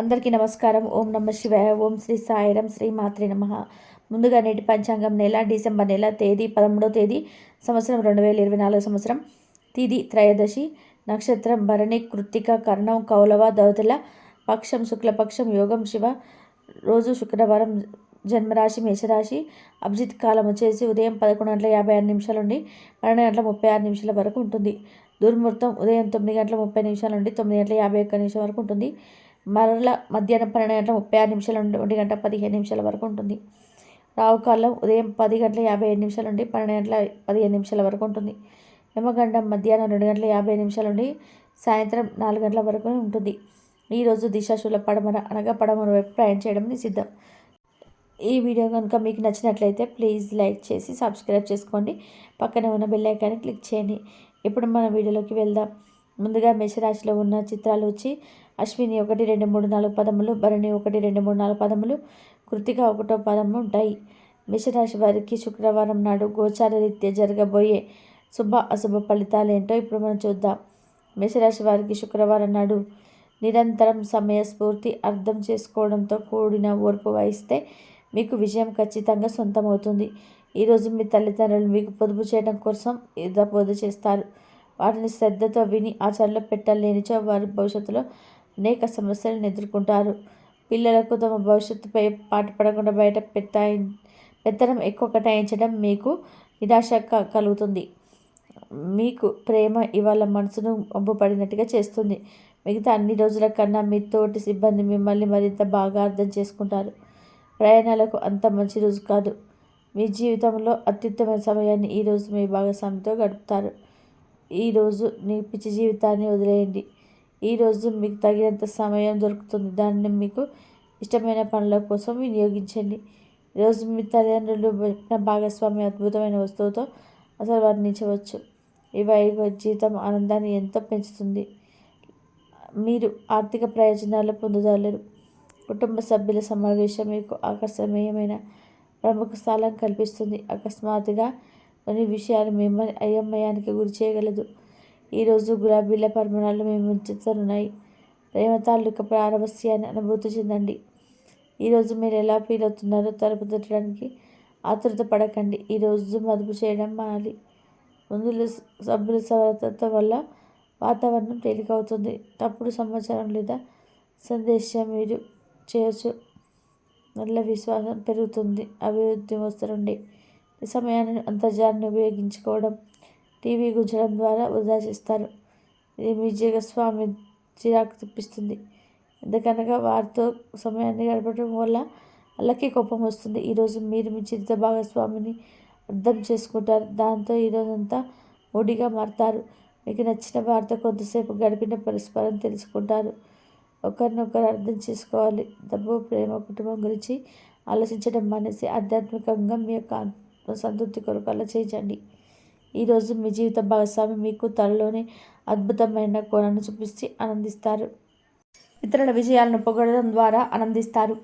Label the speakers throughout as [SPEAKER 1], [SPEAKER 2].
[SPEAKER 1] అందరికీ నమస్కారం. ఓం నమ శివాయ. ఓం శ్రీ సాయిరం శ్రీ మాత్రి నమ. ముందుగా నేటి పంచాంగం నెల డిసెంబర్ నెల తేదీ పదమూడో తేదీ సంవత్సరం రెండు వేల ఇరవై నాలుగు సంవత్సరం. తిది త్రయోదశి. నక్షత్రం భరణి కృత్తిక కర్ణం కౌలవ దౌతల పక్షం శుక్లపక్షం యోగం శివ. రోజు శుక్రవారం జన్మరాశి మేషరాశి. అభిజిత్ కాలం వచ్చేసి ఉదయం పదకొండు గంటల యాభై ఆరు నిమిషాల నుండి పన్నెండు గంటల ముప్పై ఆరు నిమిషాల వరకు ఉంటుంది. దుర్ముహూర్తం ఉదయం తొమ్మిది గంటల ముప్పై నిమిషాల నుండి తొమ్మిది గంటల యాభై ఒక్క నిమిషం వరకు ఉంటుంది. మరల మధ్యాహ్నం పన్నెండు గంటల ముప్పై ఆరు నిమిషాల నుండి ఒంటి గంట పదిహేను నిమిషాల వరకు ఉంటుంది. రావు కాలం ఉదయం పది గంటల యాభై ఐదు నిమిషాల నుండి పన్నెండు గంటల పదిహేను నిమిషాల వరకు ఉంటుంది. యమగండం మధ్యాహ్నం రెండు గంటల యాభై నిమిషాల నుండి సాయంత్రం నాలుగు గంటల వరకు ఉంటుంది. ఈరోజు దిశాశుల పడమర అనగా పడమర వైపు ప్రయాణం చేయడం నిషిద్ధం. ఈ వీడియో కనుక మీకు నచ్చినట్లయితే ప్లీజ్ లైక్ చేసి సబ్స్క్రైబ్ చేసుకోండి. పక్కనే ఉన్న బెల్ ఐకాన్ని క్లిక్ చేయండి. ఇప్పుడు మన వీడియోలోకి వెళ్దాం. ముందుగా మేషరాశిలో ఉన్న చిత్రాలు వచ్చి అశ్విని ఒకటి రెండు మూడు నాలుగు పదములు భరణి ఒకటి రెండు మూడు నాలుగు పదములు కృతిక ఒకటో పదము ఉంటాయి. మేషరాశి వారికి శుక్రవారం నాడు గోచార రీత్యా జరగబోయే శుభ అశుభ ఫలితాలు ఏంటో ఇప్పుడు మనం చూద్దాం. మేషరాశి వారికి శుక్రవారం నాడు నిరంతరం సమయస్ఫూర్తి అర్థం చేసుకోవడంతో కూడిన ఓర్పు వహిస్తే మీకు విజయం ఖచ్చితంగా సొంతమవుతుంది. ఈరోజు మీ తల్లిదండ్రులు మీకు పొదుపు చేయడం కోసం పొదు చేస్తారు. వాటిని శ్రద్ధతో విని ఆచరణలో పెట్టలేనిచో వారి భవిష్యత్తులో అనేక సమస్యలను ఎదుర్కొంటారు. పిల్లలకు తమ భవిష్యత్తుపై పాటుపడకుండా బయట పెత్తాయి పెత్తనం ఎక్కువ కటాయించడం మీకు నిరాశ కలుగుతుంది. మీకు ప్రేమ ఇవాళ మనసును ఒబ్బుపడినట్టుగా చేస్తుంది. మిగతా అన్ని రోజుల కన్నా మీ తోటి సిబ్బంది మిమ్మల్ని మరింత బాగా అర్థం చేసుకుంటారు. ప్రయాణాలకు అంత మంచి రోజు కాదు. మీ జీవితంలో అత్యుత్తమ సమయాన్ని ఈరోజు మీ భాగస్వామితో గడుపుతారు. ఈరోజు మీ పిచ్చి జీవితాన్ని వదిలేయండి. ఈరోజు మీకు తగినంత సమయం దొరుకుతుంది. దాన్ని మీకు ఇష్టమైన పనుల కోసం వినియోగించండి. ఈరోజు మీ తల్లిదండ్రులు భాగస్వామి అద్భుతమైన వస్తువుతో అసలు వర్ణించవచ్చు. ఈ వైవ జీతం ఆనందాన్ని ఎంతో పెంచుతుంది. మీరు ఆర్థిక ప్రయోజనాలు పొందగలరు కుటుంబ సభ్యుల సమావేశం మీకు ఆకర్షణీయమైన ప్రముఖ స్థలం కల్పిస్తుంది. అకస్మాత్తుగా కొన్ని విషయాలు మిమ్మల్ని అయోమయానికి గురి చేయగలదు. ఈరోజు గులాబీల పరిమాణాలు మేము ఉంచుతున్నాయి ప్రేమ తాలూక పారవస్యాన్ని అనుభూతి చెందండి. ఈరోజు మీరు ఎలా ఫీల్ అవుతున్నారో తలుపు తట్టడానికి ఆతృత పడకండి. ఈరోజు మదుపు చేయడం మానాలి ముందు సభ్యుల సవరత వల్ల వాతావరణం తేలికవుతుంది. తప్పుడు సమాచారం లేదా సందేశం మీరు చేయొచ్చు. నల్ల విశ్వాసం పెరుగుతుంది. అభివృద్ధి వస్తుండే సమయాన్ని అంతర్జాలాన్ని ఉపయోగించుకోవడం టీవీ గుంజడం ద్వారా వృధా చేస్తారు. ఇది మీ జీవస్వామి చిరాకు తెప్పిస్తుంది. ఎందుకనగా వారితో సమయాన్ని గడపడం వల్ల వాళ్ళకి కోపం వస్తుంది. ఈరోజు మీరు మీ జీవిత భాగస్వామిని అర్థం చేసుకుంటారు. దాంతో ఈరోజంతా మూడిగా మారుతారు. మీకు నచ్చిన వారితో కొంతసేపు గడిపిన పరస్పరం తెలుసుకుంటారు. ఒకరినొకరు అర్థం చేసుకోవాలి. డబ్బు ప్రేమ కుటుంబం గురించి ఆలోచించడం మానేసి ఆధ్యాత్మికంగా మీ యొక్క సంతృప్తి కొరకు అలా చేయండి. ఈరోజు మీ జీవిత భాగస్వామి మీకు త్వరలోనే అద్భుతమైన కోణాన్ని చూపిస్తూ ఆనందిస్తారు. ఇతరుల విజయాలను పొగడడం ద్వారా ఆనందిస్తారు.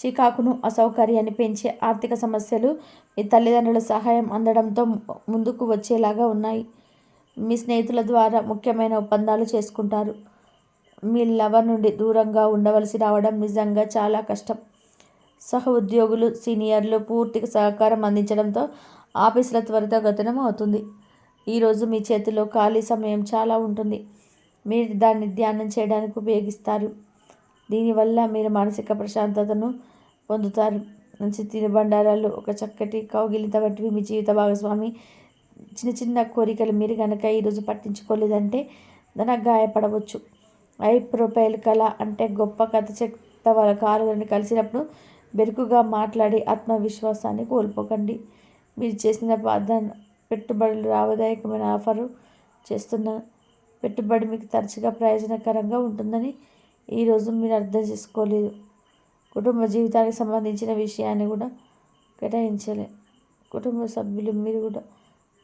[SPEAKER 1] చికాకును అసౌకర్యాన్ని పెంచే ఆర్థిక సమస్యలు మీ తల్లిదండ్రుల సహాయం అందడంతో ముందుకు వచ్చేలాగా ఉన్నాయి. మీ స్నేహితుల ద్వారా ముఖ్యమైన ఒప్పందాలు చేసుకుంటారు. మీ లవర్ నుండి దూరంగా ఉండవలసి రావడం నిజంగా చాలా కష్టం. సహ ఉద్యోగులు సీనియర్లు పూర్తిగా సహకారం అందించడంతో ఆఫీసుల త్వరితగతనం అవుతుంది. ఈరోజు మీ చేతిలో ఖాళీ సమయం చాలా ఉంటుంది. మీరు దాన్ని ధ్యానం చేయడానికి ఉపయోగిస్తారు. దీనివల్ల మీరు మానసిక ప్రశాంతతను పొందుతారు. మంచి తినుబండారాలు ఒక చక్కటి కౌగిలిత వంటివి మీ జీవిత భాగస్వామి. చిన్న చిన్న కోరికలు మీరు కనుక ఈరోజు పట్టించుకోలేదంటే దానికి గాయపడవచ్చు ఐ ప్రొఫైల్ కళ అంటే గొప్ప కథ చెత్త వాళ్ళ కారులను కలిసినప్పుడు బెరుకుగా మాట్లాడి ఆత్మవిశ్వాసాన్ని కోల్పోకండి. మీరు చేసిన ప్రార్థన పెట్టుబడులు లాభదాయకమైన ఆఫరు చేస్తున్న పెట్టుబడి మీకు తరచుగా ప్రయోజనకరంగా ఉంటుందని ఈరోజు మీరు అర్థం చేసుకోలేదు. కుటుంబ జీవితానికి సంబంధించిన విషయాన్ని కూడా కేటాయించలే. కుటుంబ సభ్యులు మీరు కూడా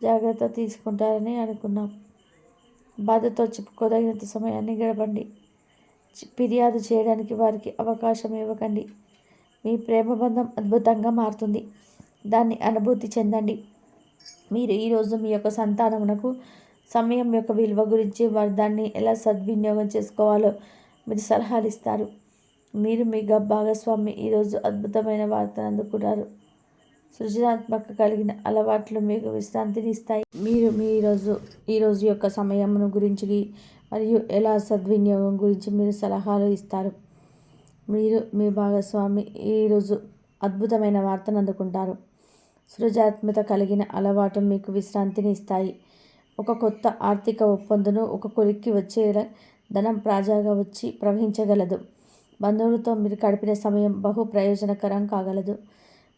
[SPEAKER 1] జాగ్రత్త తీసుకుంటారని అనుకున్నాం. బాధతో చెప్పుకోదగినంత సమయాన్ని గడపండి. ఫిర్యాదు చేయడానికి వారికి అవకాశం ఇవ్వకండి. మీ ప్రేమ బంధం అద్భుతంగా మారుతుంది. దాన్ని అనుభూతి చెందండి. మీరు ఈరోజు మీ యొక్క సంతానమునకు సమయం యొక్క విలువ గురించి వారు దాన్ని ఎలా సద్వినియోగం చేసుకోవాలో మీరు సలహాలు ఇస్తారు. మీరు మీ గ భాగస్వామి ఈరోజు అద్భుతమైన వార్తను అందుకున్నారు. సృజనాత్మక కలిగిన అలవాట్లు మీకు విశ్రాంతిని ఇస్తాయి. మీరు మీ ఈరోజు ఈరోజు యొక్క సమయమును గురించి మరియు ఎలా సద్వినియోగం గురించి మీరు సలహాలు ఇస్తారు. మీరు మీ భాగస్వామి ఈరోజు అద్భుతమైన వార్తను అందుకుంటారు. సృజాత్మత కలిగిన అలవాటు మీకు విశ్రాంతిని ఇస్తాయి. ఒక కొత్త ఆర్థిక ఒప్పందను ఒక కొలిక్కి వచ్చే ధనం ప్రాజాగా వచ్చి ప్రవహించగలదు. బంధువులతో మీరు గడిపిన సమయం బహు ప్రయోజనకరం కాగలదు.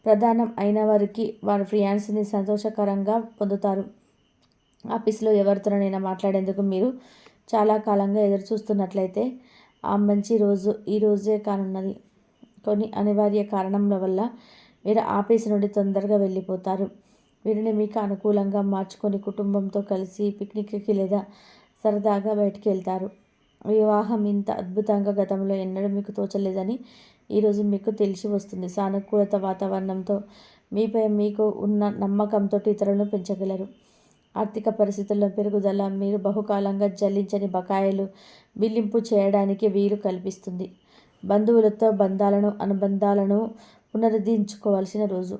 [SPEAKER 1] ప్రధానం అయిన వారికి వారి ఫ్రియాన్స్ని సంతోషకరంగా పొందుతారు. ఆఫీస్లో ఎవరితోనైనా మాట్లాడేందుకు మీరు చాలా కాలంగా ఎదురు చూస్తున్నట్లయితే ఆ మంచి రోజు ఈ రోజే కానున్నది. కొన్ని అనివార్య కారణముల వల్ల మీరు ఆఫీస్ నుండి తొందరగా వెళ్ళిపోతారు. వీరిని మీకు అనుకూలంగా మార్చుకొని కుటుంబంతో కలిసి పిక్నిక్కి లేదా సరదాగా బయటికి వెళ్తారు. వివాహం ఇంత అద్భుతంగా గతంలో ఎన్నడూ మీకు తోచలేదని ఈరోజు మీకు తెలిసి వస్తుంది. సానుకూలత వాతావరణంతో మీపై మీకు ఉన్న నమ్మకంతో ఇతరులను పెంచగలరు. ఆర్థిక పరిస్థితుల్లో పెరుగుదల మీరు బహుకాలంగా చెల్లించని బకాయిలు బిల్లింపు చేయడానికి వీలు కల్పిస్తుంది. బంధువులతో బంధాలను అనుబంధాలను పునరుద్ధరించుకోవాల్సిన రోజు.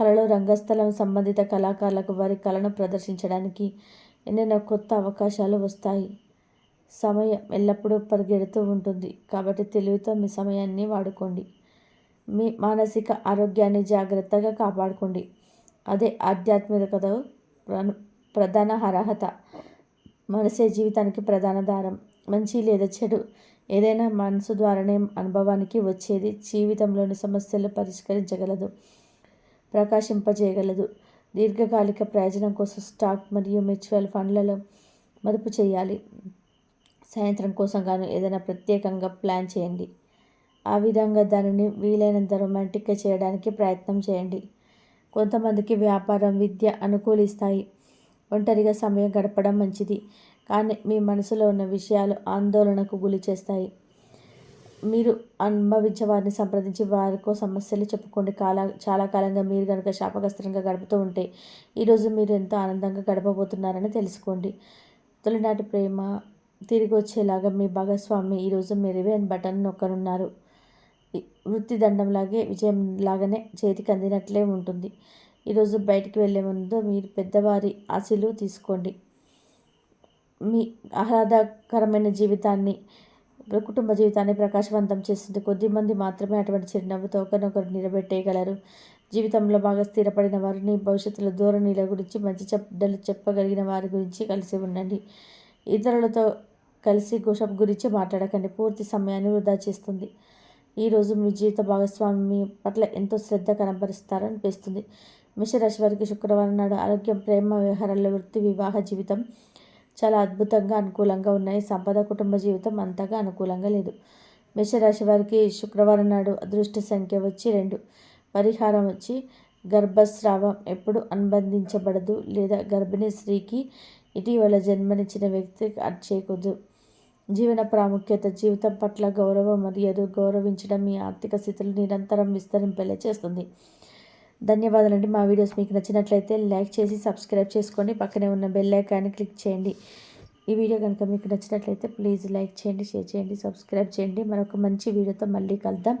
[SPEAKER 1] కళలో రంగస్థలం సంబంధిత కళాకారులకు వారి కళను ప్రదర్శించడానికి ఎన్నెన్నో కొత్త అవకాశాలు వస్తాయి. సమయం ఎల్లప్పుడూ పరిగెడుతూ ఉంటుంది. కాబట్టి తెలివితో మీ సమయాన్ని వాడుకోండి. మీ మానసిక ఆరోగ్యాన్ని జాగ్రత్తగా కాపాడుకోండి. అదే ఆధ్యాత్మికత ప్రధాన అర్హత మనసే జీవితానికి ప్రధాన దారం. మంచి లేదా చెడు ఏదైనా మనసు ద్వారానే అనుభవానికి వచ్చేది. జీవితంలోని సమస్యలు పరిష్కరించగలదు ప్రకాశింపజేయగలదు. దీర్ఘకాలిక ప్రయోజనం కోసం స్టాక్ మరియు మ్యూచువల్ ఫండ్లలో మదుపు చేయాలి. సాయంత్రం కోసం గాను ఏదైనా ప్రత్యేకంగా ప్లాన్ చేయండి. ఆ విధంగా దానిని వీలైనంత రొమాంటిక్గా చేయడానికి ప్రయత్నం చేయండి. కొంతమందికి వ్యాపారం విద్య అనుకూలిస్తాయి. ఒంటరిగా సమయం గడపడం మంచిది. కానీ మీ మనసులో ఉన్న విషయాలు ఆందోళనకు గురి చేస్తాయి. మీరు అనుభవించే వారిని సంప్రదించి వారికో సమస్యలు చెప్పుకోండి. కాల చాలా కాలంగా మీరు కనుక శాపగ్రస్తంగా గడుపుతూ ఉంటే ఈరోజు మీరు ఎంతో ఆనందంగా గడపబోతున్నారని తెలుసుకోండి. తొలినాటి ప్రేమ తిరిగి వచ్చేలాగా మీ భాగస్వామి ఈరోజు మెరివేన్ బటన్ నొక్కనున్నారు. వృత్తి దండంలాగే విజయం లాగానే చేతికి అందినట్లే ఉంటుంది. ఈరోజు బయటికి వెళ్ళే ముందు మీరు పెద్దవారి ఆశలు తీసుకోండి. మీ ఆహ్లాదకరమైన జీవితాన్ని కుటుంబ జీవితాన్ని ప్రకాశవంతం చేస్తుంది కొద్దిమంది మాత్రమే అటువంటి చిరునవ్వుతో ఒకరినొకరు నిలబెట్టేయగలరు. జీవితంలో బాగా స్థిరపడిన వారిని భవిష్యత్తులో ధోరణిల గురించి మంచి చెడ్డలు చెప్పగలిగిన వారి గురించి కలిసి ఉండండి. ఇతరులతో కలిసి గుషప్ గురించి మాట్లాడకండి. పూర్తి సమయాన్ని వృధా చేస్తుంది. ఈరోజు మీ జీవిత భాగస్వామి పట్ల ఎంతో శ్రద్ధ కనబరుస్తారనిపిస్తుంది మిషరాశి వారికి శుక్రవారం నాడు ఆరోగ్యం ప్రేమ వ్యవహారాల వృత్తి వివాహ జీవితం చాలా అద్భుతంగా అనుకూలంగా ఉన్నాయి. సంపద కుటుంబ జీవితం అంతగా అనుకూలంగా లేదు. మేషరాశి వారికి శుక్రవారం నాడు అదృష్ట సంఖ్య వచ్చి రెండు. పరిహారం వచ్చి గర్భస్రావం ఎప్పుడు అనుబంధించబడదు లేదా గర్భిణీ స్త్రీకి ఇటీవల జన్మనిచ్చిన వ్యక్తికి చేయకూడదు జీవన ప్రాముఖ్యత జీవితం పట్ల గౌరవం మరియు గౌరవించడం మీ ఆర్థిక స్థితులు నిరంతరం విస్తరింపేలా చేస్తుంది. ధన్యవాదాలండి. మా వీడియోస్ మీకు నచ్చినట్లయితే లైక్ చేసి సబ్స్క్రైబ్ చేసుకోండి. పక్కనే ఉన్న బెల్ ఐకాన్ని క్లిక్ చేయండి. ఈ వీడియో కనుక మీకు నచ్చినట్లయితే ప్లీజ్ లైక్ చేయండి షేర్ చేయండి సబ్స్క్రైబ్ చేయండి. మరొక మంచి వీడియోతో మళ్ళీ కలుద్దాం.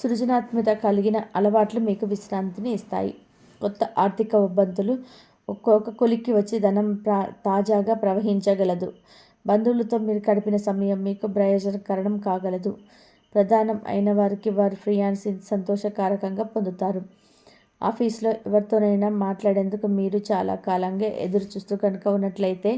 [SPEAKER 1] సృజనాత్మక కలిగిన అలవాట్లు మీకు విశ్రాంతిని ఇస్తాయి. కొత్త ఆర్థిక ఒబ్బంతులు ఒక్కొక్క కొలిక్కి వచ్చి ధనం ప్రా తాజాగా ప్రవహించగలదు. బంధువులతో మీరు గడిపిన సమయం మీకు ప్రయోజనకరణం కాగలదు. ప్రధానం అయిన వారికి వారు ఫ్రీయాన్స్ సంతోషకారకంగా పొందుతారు. ఆఫీస్లో ఎవరితోనైనా మాట్లాడేందుకు మీరు చాలా కాలంగా ఎదురు చూస్తూ కనుక ఉన్నట్లయితే